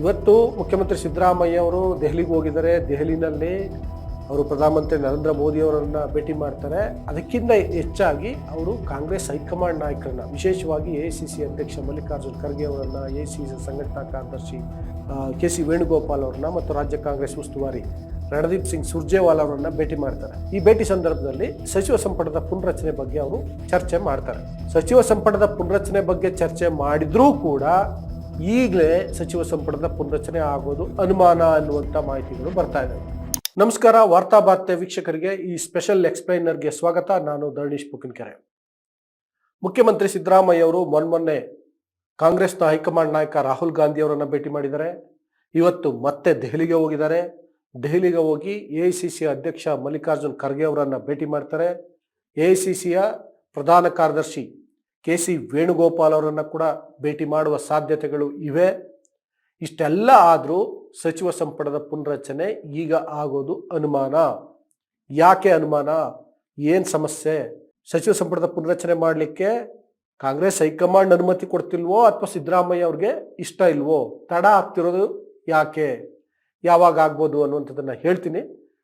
ಇವತ್ತು ಮುಖ್ಯಮಂತ್ರಿ ಸಿದ್ದರಾಮಯ್ಯ ಅವರು ದೆಹಲಿಗೆ ಹೋಗಿದ್ದಾರೆ. ದೆಹಲಿನಲ್ಲಿ ಅವರು ಪ್ರಧಾನಮಂತ್ರಿ ನರೇಂದ್ರ ಮೋದಿ ಅವರನ್ನು ಭೇಟಿ ಮಾಡ್ತಾರೆ. ಅದಕ್ಕಿಂತ ಹೆಚ್ಚಾಗಿ ಅವರು ಕಾಂಗ್ರೆಸ್ ಹೈಕಮಾಂಡ್ ನಾಯಕರನ್ನ, ವಿಶೇಷವಾಗಿ ಎ ಸಿ ಸಿ ಅಧ್ಯಕ್ಷ ಮಲ್ಲಿಕಾರ್ಜುನ್ ಖರ್ಗೆ ಅವರನ್ನು, ಎ ಸಿ ಸಿ ಸಂಘಟನಾ ಕಾರ್ಯದರ್ಶಿ ಕೆ ಸಿ ವೇಣುಗೋಪಾಲ್ ಅವ್ರನ್ನ ಮತ್ತು ರಾಜ್ಯ ಕಾಂಗ್ರೆಸ್ ಉಸ್ತುವಾರಿ ರಣದೀಪ್ ಸಿಂಗ್ ಸುರ್ಜೇವಾಲ್ ಅವರನ್ನು ಭೇಟಿ ಮಾಡ್ತಾರೆ. ಈ ಭೇಟಿ ಸಂದರ್ಭದಲ್ಲಿ ಸಚಿವ ಸಂಪುಟದ ಪುನರಚನೆ ಬಗ್ಗೆ ಅವರು ಚರ್ಚೆ ಮಾಡ್ತಾರೆ. ಸಚಿವ ಸಂಪುಟದ ಪುನರಚನೆ ಬಗ್ಗೆ ಚರ್ಚೆ ಮಾಡಿದ್ರೂ ಕೂಡ ಈಗಲೇ ಸಚಿವ ಸಂಪುಟದ ಪುನರಚನೆ ಆಗೋದು ಅನುಮಾನ ಅನ್ನುವಂಥ ಮಾಹಿತಿಗಳು ಬರ್ತಾ ಇದೆ. ನಮಸ್ಕಾರ, ವಾರ್ತಾ ವಾರ್ತೆ ವೀಕ್ಷಕರಿಗೆ ಈ ಸ್ಪೆಷಲ್ ಎಕ್ಸ್ಪ್ಲೈನರ್ಗೆ ಸ್ವಾಗತ. ನಾನು ಧರಣೀಶ್ ಪುಕಿನ್ಕೆರೆ ಮುಖ್ಯಮಂತ್ರಿ ಸಿದ್ದರಾಮಯ್ಯ ಅವರು ಮೊನ್ಮೊನ್ನೆ ಕಾಂಗ್ರೆಸ್ನ ಹೈಕಮಾಂಡ್ ನಾಯಕ ರಾಹುಲ್ ಗಾಂಧಿ ಅವರನ್ನು ಭೇಟಿ ಮಾಡಿದ್ದಾರೆ. ಇವತ್ತು ಮತ್ತೆ ದೆಹಲಿಗೆ ಹೋಗಿದ್ದಾರೆ. ದೆಹಲಿಗೆ ಹೋಗಿ ಎ ಅಧ್ಯಕ್ಷ ಮಲ್ಲಿಕಾರ್ಜುನ್ ಖರ್ಗೆ ಅವರನ್ನು ಭೇಟಿ ಮಾಡ್ತಾರೆ. ಎ ಪ್ರಧಾನ ಕಾರ್ಯದರ್ಶಿ ಕೆ ಸಿ ವೇಣುಗೋಪಾಲ್ ಅವರನ್ನು ಕೂಡ ಭೇಟಿ ಮಾಡುವ ಸಾಧ್ಯತೆಗಳು ಇವೆ. ಇಷ್ಟೆಲ್ಲ ಆದರೂ ಸಚಿವ ಸಂಪುಟದ ಪುನರಚನೆ ಈಗ ಆಗೋದು ಅನುಮಾನ. ಯಾಕೆ ಅನುಮಾನ? ಏನು ಸಮಸ್ಯೆ? ಸಚಿವ ಸಂಪುಟದ ಪುನರಚನೆ ಮಾಡಲಿಕ್ಕೆ ಕಾಂಗ್ರೆಸ್ ಹೈಕಮಾಂಡ್ ಅನುಮತಿ ಕೊಡ್ತಿಲ್ವೋ ಅಥವಾ ಸಿದ್ದರಾಮಯ್ಯ ಅವ್ರಿಗೆ ಇಷ್ಟ ಇಲ್ವೋ? ತಡ ಆಗ್ತಿರೋದು ಯಾಕೆ? ಯಾವಾಗ ಆಗ್ಬೋದು ಅನ್ನುವಂಥದ್ದನ್ನು ಹೇಳ್ತೀನಿ.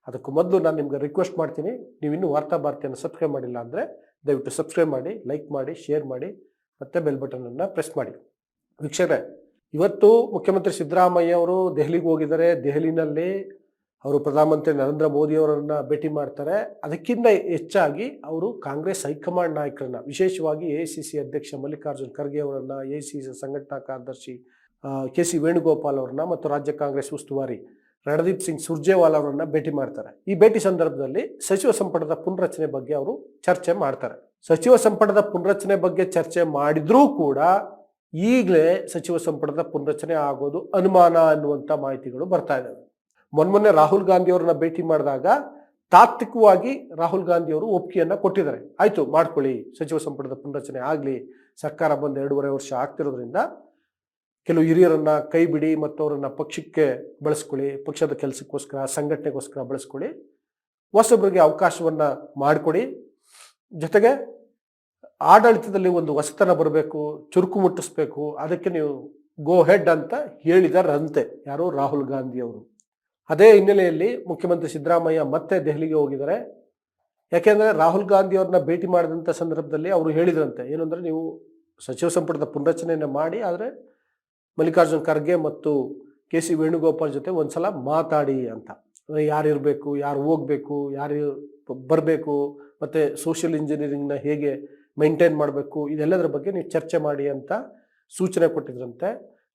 ಅದಕ್ಕೂ ಮೊದಲು ನಾನು ನಿಮ್ಗೆ ರಿಕ್ವೆಸ್ಟ್ ಮಾಡ್ತೀನಿ. ನೀವು ಇನ್ನೂ ವಾರ್ತಾ ಭಾರತಿಯನ್ನು ಸಬ್ಸ್ಕ್ರೈಬ್ ಮಾಡಿಲ್ಲ ಅಂದರೆ ದಯವಿಟ್ಟು ಸಬ್ಸ್ಕ್ರೈಬ್ ಮಾಡಿ ಲೈಕ್ ಮಾಡಿ ಶೇರ್ ಮಾಡಿ, ಮತ್ತು ಬೆಲ್ ಬಟನನ್ನು ಪ್ರೆಸ್ ಮಾಡಿ. ವೀಕ್ಷಕರೇ, ಇವತ್ತು ಮುಖ್ಯಮಂತ್ರಿ ಸಿದ್ದರಾಮಯ್ಯ ಅವರು ದೆಹಲಿಗೆ ಹೋಗಿದ್ದಾರೆ. ದೆಹಲಿನಲ್ಲಿ ಅವರು ಪ್ರಧಾನಮಂತ್ರಿ ನರೇಂದ್ರ ಮೋದಿ ಅವರನ್ನ ಭೇಟಿ ಮಾಡ್ತಾರೆ. ಅದಕ್ಕಿಂತ ಹೆಚ್ಚಾಗಿ ಅವರು ಕಾಂಗ್ರೆಸ್ ಹೈಕಮಾಂಡ್ ನಾಯಕರನ್ನು, ವಿಶೇಷವಾಗಿ ಎ ಸಿ ಸಿ ಅಧ್ಯಕ್ಷ ಮಲ್ಲಿಕಾರ್ಜುನ್ ಖರ್ಗೆ ಅವರನ್ನು ಎ ಸಿ ಸಿ ಸಂಘಟನಾ ಕಾರ್ಯದರ್ಶಿ ಕೆ ಸಿ ವೇಣುಗೋಪಾಲ್ ಅವರನ್ನ ಮತ್ತು ರಾಜ್ಯ ಕಾಂಗ್ರೆಸ್ ಉಸ್ತುವಾರಿ ರಣದೀಪ್ ಸಿಂಗ್ ಸುರ್ಜೇವಾಲಾ ಅವರನ್ನ ಭೇಟಿ ಮಾಡ್ತಾರೆ. ಈ ಭೇಟಿ ಸಂದರ್ಭದಲ್ಲಿ ಸಚಿವ ಸಂಪುಟದ ಪುನರಚನೆ ಬಗ್ಗೆ ಅವರು ಚರ್ಚೆ ಮಾಡ್ತಾರೆ. ಸಚಿವ ಸಂಪುಟದ ಪುನರಚನೆ ಬಗ್ಗೆ ಚರ್ಚೆ ಮಾಡಿದ್ರೂ ಕೂಡ ಈಗಲೇ ಸಚಿವ ಸಂಪುಟದ ಪುನರಚನೆ ಆಗೋದು ಅನುಮಾನ ಅನ್ನುವಂಥ ಮಾಹಿತಿಗಳು ಬರ್ತಾ ಇದ್ದಾವೆ ಮೊನ್ಮೊನ್ನೆ ರಾಹುಲ್ ಗಾಂಧಿ ಅವರನ್ನ ಭೇಟಿ ಮಾಡಿದಾಗ ತಾತ್ವಿಕವಾಗಿ ರಾಹುಲ್ ಗಾಂಧಿ ಅವರು ಒಪ್ಪಿಗೆಯನ್ನ ಕೊಟ್ಟಿದ್ದಾರೆ. ಆಯ್ತು, ಮಾಡ್ಕೊಳ್ಳಿ, ಸಚಿವ ಸಂಪುಟದ ಪುನರಚನೆ ಆಗಲಿ, ಸರ್ಕಾರ ಬಂದು ಎರಡೂವರೆ ವರ್ಷ ಆಗ್ತಿರೋದ್ರಿಂದ ಕೆಲವು ಹಿರಿಯರನ್ನ ಕೈ ಬಿಡಿ ಮತ್ತು ಅವರನ್ನ ಪಕ್ಷಕ್ಕೆ ಬಳಸ್ಕೊಳ್ಳಿ, ಪಕ್ಷದ ಕೆಲಸಕ್ಕೋಸ್ಕರ, ಸಂಘಟನೆಗೋಸ್ಕರ ಬಳಸ್ಕೊಳ್ಳಿ. ಹೊಸೊಬ್ಬರಿಗೆ ಅವಕಾಶವನ್ನ ಮಾಡಿಕೊಡಿ. ಜೊತೆಗೆ ಆಡಳಿತದಲ್ಲಿ ಒಂದು ಹೊಸತನ ಬರಬೇಕು, ಚುರುಕು ಮುಟ್ಟಿಸ್ಬೇಕು, ಅದಕ್ಕೆ ನೀವು ಗೋ ಹೆಡ್ ಅಂತ ಹೇಳಿದಾರಂತೆ ಯಾರು ರಾಹುಲ್ ಗಾಂಧಿ ಅವರು. ಅದೇ ಹಿನ್ನೆಲೆಯಲ್ಲಿ ಮುಖ್ಯಮಂತ್ರಿ ಸಿದ್ದರಾಮಯ್ಯ ಮತ್ತೆ ದೆಹಲಿಗೆ ಹೋಗಿದ್ದಾರೆ. ಯಾಕೆಂದರೆ ರಾಹುಲ್ ಗಾಂಧಿ ಅವ್ರನ್ನ ಭೇಟಿ ಮಾಡಿದಂಥ ಸಂದರ್ಭದಲ್ಲಿ ಅವರು ಹೇಳಿದ್ರಂತೆ, ಏನಂದರೆ ನೀವು ಸಚಿವ ಸಂಪುಟದ ಪುನರಚನೆಯನ್ನು ಮಾಡಿ, ಆದರೆ ಮಲ್ಲಿಕಾರ್ಜುನ್ ಖರ್ಗೆ ಮತ್ತು ಕೆ ಸಿ ವೇಣುಗೋಪಾಲ್ ಜೊತೆ ಒಂದ್ಸಲ ಮಾತಾಡಿ ಅಂತ. ಅಂದರೆ ಯಾರು ಹೋಗಬೇಕು, ಯಾರು ಬರಬೇಕು, ಮತ್ತು ಸೋಷಿಯಲ್ ಇಂಜಿನಿಯರಿಂಗ್ನ ಹೇಗೆ ಮೈಂಟೈನ್ ಮಾಡಬೇಕು, ಇದೆಲ್ಲದರ ಬಗ್ಗೆ ನೀವು ಚರ್ಚೆ ಮಾಡಿ ಅಂತ ಸೂಚನೆ ಕೊಟ್ಟಿದ್ರಂತೆ.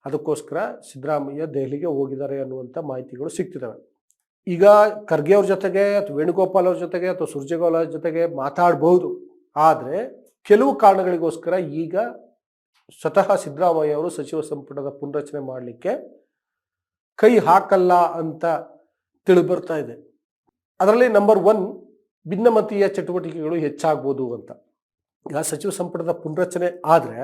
ಅದಕ್ಕೋಸ್ಕರ ಸಿದ್ದರಾಮಯ್ಯ ದೆಹಲಿಗೆ ಹೋಗಿದ್ದಾರೆ ಅನ್ನುವಂಥ ಮಾಹಿತಿಗಳು ಸಿಗ್ತಿದ್ದಾವೆ ಈಗ ಖರ್ಗೆ ಅವ್ರ ಜೊತೆಗೆ ಅಥವಾ ವೇಣುಗೋಪಾಲ್ ಅವ್ರ ಜೊತೆಗೆ ಅಥವಾ ಅವ್ರ ಜೊತೆಗೆ ಮಾತಾಡ್ಬೋದು. ಆದರೆ ಕೆಲವು ಕಾರಣಗಳಿಗೋಸ್ಕರ ಈಗ ಸ್ವತಃ ಸಿದ್ದರಾಮಯ್ಯ ಅವರು ಸಚಿವ ಸಂಪುಟದ ಪುನರಚನೆ ಮಾಡಲಿಕ್ಕೆ ಕೈ ಹಾಕಲ್ಲ ಅಂತ ತಿಳಿದು ಬರ್ತಾ ಇದೆ. ಅದರಲ್ಲಿ ನಂಬರ್ ಒನ್ ಭಿನ್ನಮತೀಯ ಚಟುವಟಿಕೆಗಳು ಹೆಚ್ಚಾಗ್ಬೋದು ಅಂತ. ಈಗ ಸಚಿವ ಸಂಪುಟದ ಪುನರಚನೆ ಆದರೆ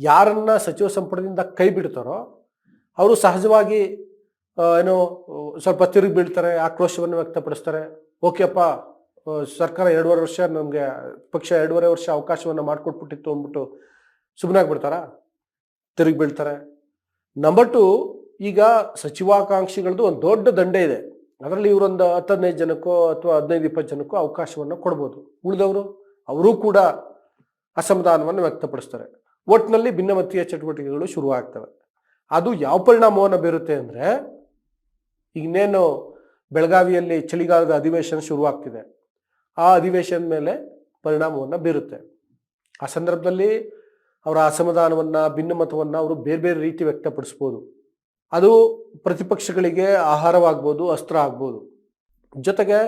ಯಾರನ್ನ ಸಚಿವ ಸಂಪುಟದಿಂದ ಕೈ ಬಿಡ್ತಾರೋ ಅವರು ಸಹಜವಾಗಿ ಏನೋ, ಸ್ವಲ್ಪ ತಿರುಗಿ ಬೀಳ್ತಾರೆ, ಆಕ್ರೋಶವನ್ನು ವ್ಯಕ್ತಪಡಿಸ್ತಾರೆ. ಓಕೆಪ್ಪ ಸರ್ಕಾರ ಎರಡೂವರೆ ವರ್ಷ ನಮಗೆ ಪಕ್ಷ ಎರಡೂವರೆ ವರ್ಷ ಅವಕಾಶವನ್ನು ಮಾಡಿಕೊಟ್ಬಿಟ್ಟಿತ್ತು ಅಂದ್ಬಿಟ್ಟು ಸುಮ್ಮನಾಗ್ಬಿಡ್ತಾರಾ? ತಿರುಗಿ ಬೀಳ್ತಾರೆ. ನಂಬರ್ ಟು ಈಗ ಸಚಿವಾಕಾಂಕ್ಷಿಗಳದ್ದು ಒಂದು ದೊಡ್ಡ ದಂಡೆ ಇದೆ. ಅದರಲ್ಲಿ ಇವರೊಂದು ಹತ್ತು ಹದಿನೈದು ಜನಕ್ಕೋ ಅಥವಾ ಹದಿನೈದು ಇಪ್ಪತ್ತು ಜನಕ್ಕೋ ಅವಕಾಶವನ್ನು ಕೊಡ್ಬೋದು. ಉಳಿದವರು, ಅವರೂ ಕೂಡ ಅಸಮಾಧಾನವನ್ನು ವ್ಯಕ್ತಪಡಿಸ್ತಾರೆ. ಒಟ್ಟಿನಲ್ಲಿ ಭಿನ್ನಮತೀಯ ಚಟುವಟಿಕೆಗಳು ಶುರುವಾಗ್ತವೆ. ಅದು ಯಾವ ಪರಿಣಾಮವನ್ನು ಬೀರುತ್ತೆ ಅಂದರೆ, ಇನ್ನೇನು ಬೆಳಗಾವಿಯಲ್ಲಿ ಚಳಿಗಾಲದ ಅಧಿವೇಶನ ಶುರುವಾಗ್ತಿದೆ. ಆ ಅಧಿವೇಶನದ ಮೇಲೆ ಪರಿಣಾಮವನ್ನು ಬೀರುತ್ತೆ. ಆ ಸಂದರ್ಭದಲ್ಲಿ ಅವರ ಅಸಮಾಧಾನವನ್ನು, ಭಿನ್ನಮತವನ್ನು ಅವರು ಬೇರೆ ಬೇರೆ ರೀತಿ ವ್ಯಕ್ತಪಡಿಸ್ಬೋದು. ಅದು ಪ್ರತಿಪಕ್ಷಗಳಿಗೆ ಆಹಾರವಾಗ್ಬೋದು, ಅಸ್ತ್ರ ಆಗ್ಬೋದು. ಜೊತೆಗೆ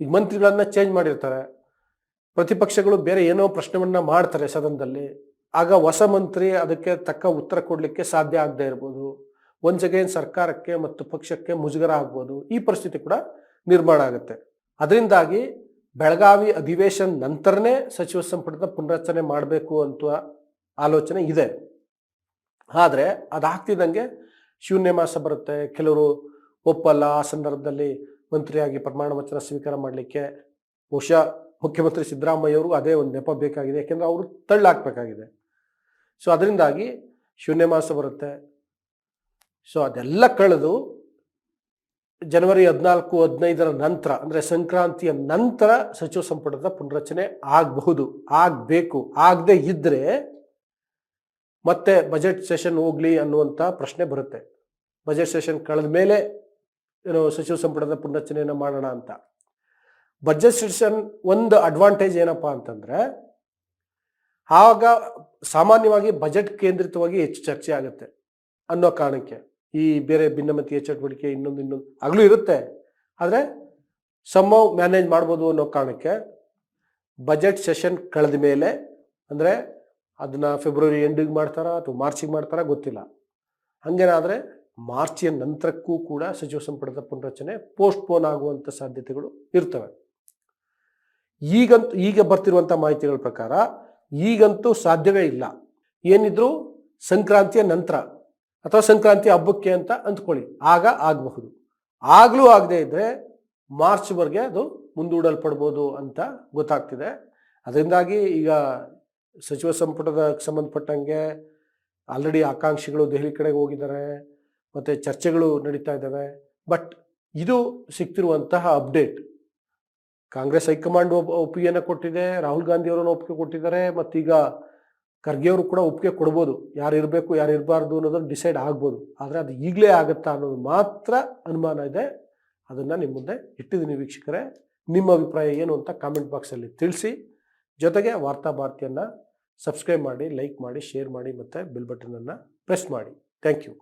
ಈಗ ಮಂತ್ರಿಗಳನ್ನು ಚೇಂಜ್ ಮಾಡಿರ್ತಾರೆ. ಪ್ರತಿಪಕ್ಷಗಳು ಬೇರೆ ಏನೋ ಪ್ರಶ್ನೆವನ್ನ ಮಾಡ್ತಾರೆ ಸದನದಲ್ಲಿ. ಆಗ ಹೊಸ ಮಂತ್ರಿ ಅದಕ್ಕೆ ತಕ್ಕ ಉತ್ತರ ಕೊಡಲಿಕ್ಕೆ ಸಾಧ್ಯ ಆಗದೆ ಇರ್ಬೋದು. ಒಂದ್ ಅಗೇನ್ ಸರ್ಕಾರಕ್ಕೆ ಮತ್ತು ಪಕ್ಷಕ್ಕೆ ಮುಜುಗರ ಆಗ್ಬೋದು. ಈ ಪರಿಸ್ಥಿತಿ ಕೂಡ ನಿರ್ಮಾಣ ಆಗುತ್ತೆ. ಅದರಿಂದಾಗಿ ಬೆಳಗಾವಿ ಅಧಿವೇಶನ ನಂತರನೇ ಸಚಿವ ಸಂಪುಟದ ಪುನರಚನೆ ಮಾಡಬೇಕು ಅಂತ ಆಲೋಚನೆ ಇದೆ. ಆದರೆ ಅದಾಗ್ತಿದ್ದಂಗೆ ಶೂನ್ಯ ಮಾಸ ಬರುತ್ತೆ. ಕೆಲವರು ಒಪ್ಪಲ್ಲ. ಆ ಸಂದರ್ಭದಲ್ಲಿ ಮಂತ್ರಿಯಾಗಿ ಪ್ರಮಾಣ ವಚನ ಸ್ವೀಕಾರ ಮಾಡಲಿಕ್ಕೆ ಬಹುಶಃ ಮುಖ್ಯಮಂತ್ರಿ ಸಿದ್ದರಾಮಯ್ಯ ಅವರು ಅದೇ ಒಂದು ನೆಪ ಬೇಕಾಗಿದೆ. ಯಾಕೆಂದರೆ ಅವರು ತಳ್ಳಾಕ್ಬೇಕಾಗಿದೆ. ಸೊ ಅದರಿಂದಾಗಿ ಶೂನ್ಯ ಮಾಸ ಬರುತ್ತೆ. ಸೊ ಅದೆಲ್ಲ ಕಳೆದು ಜನವರಿ ಹದಿನಾಲ್ಕು, ಹದಿನೈದರ ನಂತರ, ಅಂದರೆ ಸಂಕ್ರಾಂತಿಯ ನಂತರ ಸಚಿವ ಸಂಪುಟದ ಪುನರಚನೆ ಆಗಬಹುದು. ಆಗಬೇಕು. ಆಗದೆ ಇದ್ದರೆ ಮತ್ತೆ ಬಜೆಟ್ ಸೆಷನ್ ಹೋಗ್ಲಿ ಅನ್ನುವಂಥ ಪ್ರಶ್ನೆ ಬರುತ್ತೆ. ಬಜೆಟ್ ಸೆಷನ್ ಕಳೆದ ಮೇಲೆ ಏನು ಸಚಿವ ಸಂಪುಟದ ಪುನರಚನೆಯನ್ನು ಮಾಡೋಣ ಅಂತ. ಬಜೆಟ್ ಸೆಷನ್ ಒಂದು ಅಡ್ವಾಂಟೇಜ್ ಏನಪ್ಪಾ ಅಂತಂದ್ರೆ, ಆಗ ಸಾಮಾನ್ಯವಾಗಿ ಬಜೆಟ್ ಕೇಂದ್ರಿತವಾಗಿ ಹೆಚ್ಚು ಚರ್ಚೆ ಆಗುತ್ತೆ ಅನ್ನೋ ಕಾರಣಕ್ಕೆ. ಈ ಬೇರೆ ಭಿನ್ನಮತೀಯ ಚಟುವಟಿಕೆ ಇನ್ನೊಂದು ಇನ್ನೊಂದು ಆಗಲೂ ಇರುತ್ತೆ. ಆದರೆ ಸಮ ಮ್ಯಾನೇಜ್ ಮಾಡ್ಬೋದು ಅನ್ನೋ ಕಾರಣಕ್ಕೆ ಬಜೆಟ್ ಸೆಷನ್ ಕಳೆದ ಮೇಲೆ ಅಂದರೆ ಅದನ್ನ ಫೆಬ್ರವರಿ ಎಂಡಿಗೆ ಮಾಡ್ತಾರಾ ಅಥವಾ ಮಾರ್ಚಿಗೆ ಮಾಡ್ತಾರಾ ಗೊತ್ತಿಲ್ಲ. ಹಂಗೇನಾದರೆ ಮಾರ್ಚಿಯ ನಂತರಕ್ಕೂ ಕೂಡ ಸಚಿವ ಸಂಪುಟದ ಪುನರಚನೆ ಪೋಸ್ಟ್ಪೋನ್ ಆಗುವಂಥ ಸಾಧ್ಯತೆಗಳು ಇರ್ತವೆ. ಈಗಂತೂ ಈಗ ಬರ್ತಿರುವಂಥ ಮಾಹಿತಿಗಳ ಪ್ರಕಾರ ಈಗಂತೂ ಸಾಧ್ಯವೇ ಇಲ್ಲ. ಏನಿದ್ರು ಸಂಕ್ರಾಂತಿಯ ನಂತರ ಅಥವಾ ಸಂಕ್ರಾಂತಿ ಹಬ್ಬಕ್ಕೆ ಅಂತ ಅಂದ್ಕೊಳ್ಳಿ ಆಗ ಆಗಬಹುದು. ಆಗಲೂ ಆಗದೆ ಇದ್ದರೆ ಮಾರ್ಚ್ವರೆಗೆ ಅದು ಮುಂದೂಡಲ್ಪಡ್ಬೋದು ಅಂತ ಗೊತ್ತಾಗ್ತಿದೆ. ಅದರಿಂದಾಗಿ ಈಗ ಸಚಿವ ಸಂಪುಟದ ಸಂಬಂಧಪಟ್ಟಂಗೆ ಆಲ್ರೆಡಿ ಆಕಾಂಕ್ಷಿಗಳು ದೆಹಲಿ ಕಡೆಗೆ ಹೋಗಿದ್ದಾರೆ, ಮತ್ತು ಚರ್ಚೆಗಳು ನಡೀತಾ ಇದ್ದಾವೆ. ಬಟ್ ಇದು ಸಿಗ್ತಿರುವಂತಹ ಅಪ್ಡೇಟ್ ಕಾಂಗ್ರೆಸ್ ಹೈಕಮಾಂಡ್ ಒಪ್ ಒಪ್ಪಿಗೆಯನ್ನು ಕೊಟ್ಟಿದೆ, ರಾಹುಲ್ ಗಾಂಧಿ ಅವರನ್ನು ಒಪ್ಪಿಗೆ ಕೊಟ್ಟಿದ್ದಾರೆ, ಮತ್ತೀಗ ಖರ್ಗೆ ಅವರು ಕೂಡ ಒಪ್ಪಿಗೆ ಕೊಡ್ಬೋದು. ಯಾರು ಇರಬೇಕು, ಯಾರು ಇರಬಾರ್ದು ಅನ್ನೋದನ್ನು ಡಿಸೈಡ್ ಆಗ್ಬೋದು. ಆದರೆ ಅದು ಈಗಲೇ ಆಗುತ್ತಾ ಅನ್ನೋದು ಮಾತ್ರ ಅನುಮಾನ ಇದೆ. ಅದನ್ನು ನಿಮ್ಮ ಮುಂದೆ ಇಟ್ಟಿದ್ದೀನಿ ವೀಕ್ಷಕರೇ. ನಿಮ್ಮ ಅಭಿಪ್ರಾಯ ಏನು ಅಂತ ಕಾಮೆಂಟ್ ಬಾಕ್ಸಲ್ಲಿ ತಿಳಿಸಿ. ಜೊತೆಗೆ ವಾರ್ತಾ ಭಾರತಿಯನ್ನು ಸಬ್ಸ್ಕ್ರೈಬ್ ಮಾಡಿ ಲೈಕ್ ಮಾಡಿ ಶೇರ್ ಮಾಡಿ ಮತ್ತು ಬೆಲ್ ಬಟನನ್ನು ಪ್ರೆಸ್ ಮಾಡಿ. Thank you